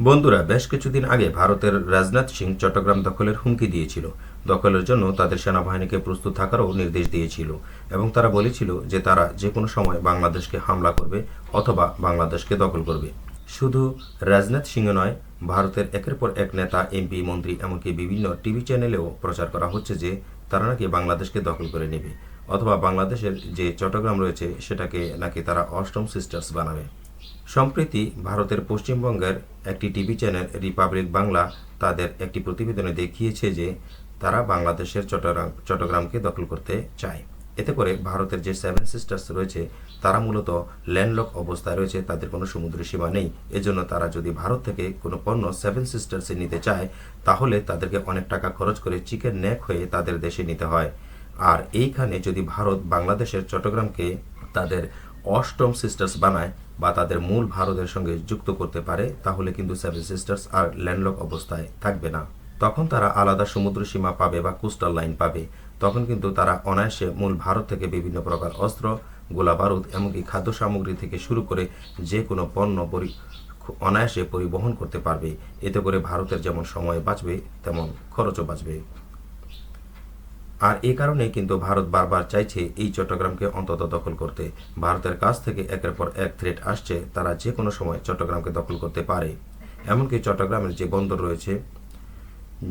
বন্ধুরা, বেশ কিছুদিন আগে ভারতের রাজনাথ সিং চট্টগ্রাম দখলের হুমকি দিয়েছিল। দখলের জন্য তাদের সেনাবাহিনীকে প্রস্তুত থাকারও নির্দেশ দিয়েছিল এবং তারা বলেছিল যে তারা যে কোনো সময় বাংলাদেশকে হামলা করবে অথবা বাংলাদেশকে দখল করবে। শুধু রাজনাথ সিংহ নয়, ভারতের একের পর এক নেতা এমপি মন্ত্রী এমনকি বিভিন্ন টিভি চ্যানেলেও প্রচার করা হচ্ছে যে তারা নাকি বাংলাদেশকে দখল করে নেবে অথবা বাংলাদেশের যে চট্টগ্রাম রয়েছে সেটাকে নাকি তারা অষ্টম সিস্টার্স বানাবে। সম্প্রতি ভারতের পশ্চিমবঙ্গের একটি টিভি চ্যানেল রিপাবলিক বাংলা তাদের একটি প্রতিবেদনে দেখিয়েছে যে তারা বাংলাদেশের চট্টগ্রাম, চট্টগ্রামকে দখল করতে চায়। এতে করে ভারতের যে সেভেন সিস্টার্স রয়েছে, তারা মূলত ল্যান্ডলক অবস্থায় রয়েছে, তাদের কোনো সমুদ্র সীমা নেই। এজন্য তারা যদি ভারত থেকে কোনো পণ্য সেভেন সিস্টার্সে নিতে চায়, তাহলে তাদেরকে অনেক টাকা খরচ করে চিকেন নেক হয়ে তাদের দেশে নিতে হয়। আর এইখানে যদি ভারত বাংলাদেশের চট্টগ্রামকে তাদের অষ্টম সিস্টার্স বানায় বা তাদের মূল ভারতের সঙ্গে যুক্ত করতে পারে, তাহলে কিন্তু সেভেন সিস্টার্স আর ল্যান্ডলক অবস্থায় থাকবে না। তখন তারা আলাদা সমুদ্র সীমা পাবে বা কোস্টাল লাইন পাবে। তখন কিন্তু তারা অনায়াসে মূল ভারত থেকে বিভিন্ন প্রকার অস্ত্র গোলা বারুদ এমনকি খাদ্য সামগ্রী থেকে শুরু করে যে কোনো পণ্য পরি, অনায়াসে পরিবহন করতে পারবে। এতে করে ভারতের যেমন সময় বাঁচবে, তেমন খরচও বাঁচবে। আর এ কারণেই কিন্তু ভারত বারবার চাইছে এই চট্টগ্রামকে অন্তত দখল করতে। ভারতের কাছ থেকে একের পর এক থ্রেট আসছে, তারা যে কোনো সময় চট্টগ্রামকে দখল করতে পারে। এমনকি চট্টগ্রামের যে বন্দর রয়েছে,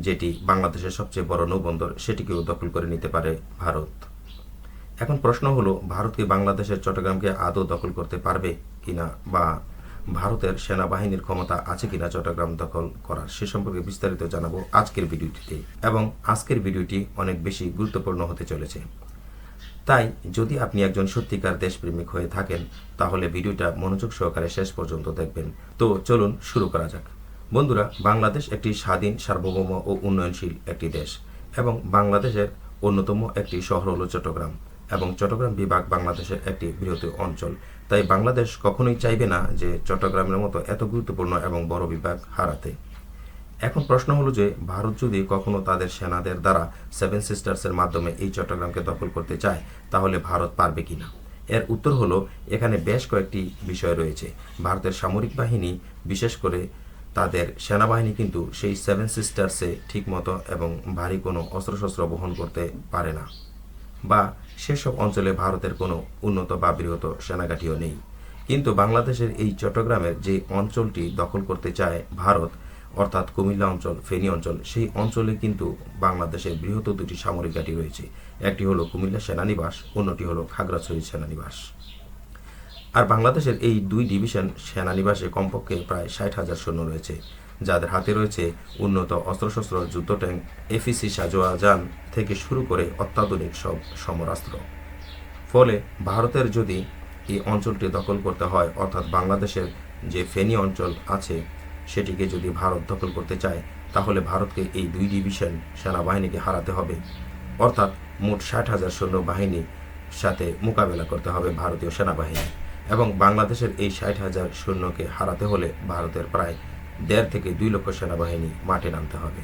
যেটি বাংলাদেশের সবচেয়ে বড় নৌবন্দর, সেটিকেও দখল করে নিতে পারে ভারত। এখন প্রশ্ন হলো, ভারত কি বাংলাদেশের চট্টগ্রামকে আদৌ দখল করতে পারবে কিনা বা ভারতের সেনাবাহিনীর ক্ষমতা আছে কিনা চট্টগ্রাম দখল করার সে সম্পর্কে বিস্তারিত জানাব আজকের ভিডিওটিতে এবং আজকের ভিডিওটি অনেক বেশি গুরুত্বপূর্ণ হতে চলেছে। তাই যদি আপনি একজন সত্যিকার দেশপ্রেমিক হয়ে থাকেন, তাহলে ভিডিওটা মনোযোগ সহকারে শেষ পর্যন্ত দেখবেন। তো চলুন শুরু করা যাক। বন্ধুরা, বাংলাদেশ একটি স্বাধীন, সার্বভৌম ও উন্নয়নশীল একটি দেশ এবং বাংলাদেশের অন্যতম একটি শহর হল চট্টগ্রাম। এবং চট্টগ্রাম বিভাগ বাংলাদেশের একটি বৃহৎ অঞ্চল। তাই বাংলাদেশ কখনোই চাইবে না যে চট্টগ্রামের মতো এত গুরুত্বপূর্ণ এবং বড় বিভাগ হারাতে। এখন প্রশ্ন হলো যে, ভারত যদি কখনো তাদের সেনাদের দ্বারা সেভেন সিস্টার্সের মাধ্যমে এই চট্টগ্রামকে দখল করতে চায়, তাহলে ভারত পারবে কিনা? এর উত্তর হলো, এখানে বেশ কয়েকটি বিষয় রয়েছে। ভারতের সামরিক বাহিনী, বিশেষ করে তাদের সেনাবাহিনী কিন্তু সেই সেভেন সিস্টার্সে ঠিকমতো এবং ভারী কোনো অস্ত্রশস্ত্র বহন করতে পারে না। বা সেসব অঞ্চলে ভারতের কোনো উন্নত বা বৃহৎ সেনাঘাটিও নেই। কিন্তু বাংলাদেশের এই চট্টগ্রামের যে অঞ্চলটি দখল করতে চায় ভারত, অর্থাৎ কুমিল্লা অঞ্চল, ফেনী অঞ্চল, সেই অঞ্চলে কিন্তু বাংলাদেশের বৃহৎ দুটি সামরিক ঘাঁটি রয়েছে। একটি হলো কুমিল্লা সেনানিবাস, অন্যটি হলো খাগড়াছড়ি সেনানিবাস। আর বাংলাদেশের এই দুই ডিভিশন সেনানিবাসে কমপক্ষে প্রায় ষাট হাজার সৈন্য রয়েছে। যাদের হাতে রয়েছে উন্নত অস্ত্রশস্ত্র, যুদ্ধ ট্যাঙ্ক এফিসি সাজোয়া যান থেকে শুরু করে অত্যাধুনিক সব সমরাস্ত্র। ফলে ভারতের যদি এই অঞ্চলটি দখল করতে হয়, অর্থাৎ বাংলাদেশের যে ফেনী অঞ্চল আছে, সেটিকে যদি ভারত দখল করতে চায়, তাহলে ভারতকে এই দুই ডিভিশন সেনাবাহিনীকে হারাতে হবে। অর্থাৎ মোট ষাট হাজার সৈন্য বাহিনীর সাথে মোকাবেলা করতে হবে ভারতীয় সেনাবাহিনী। এবং বাংলাদেশের এই ষাট হাজার সৈন্যকে হারাতে হলে ভারতের প্রায় দেড় থেকে দুই লক্ষ সেনাবাহিনী মাঠে নামতে হবে।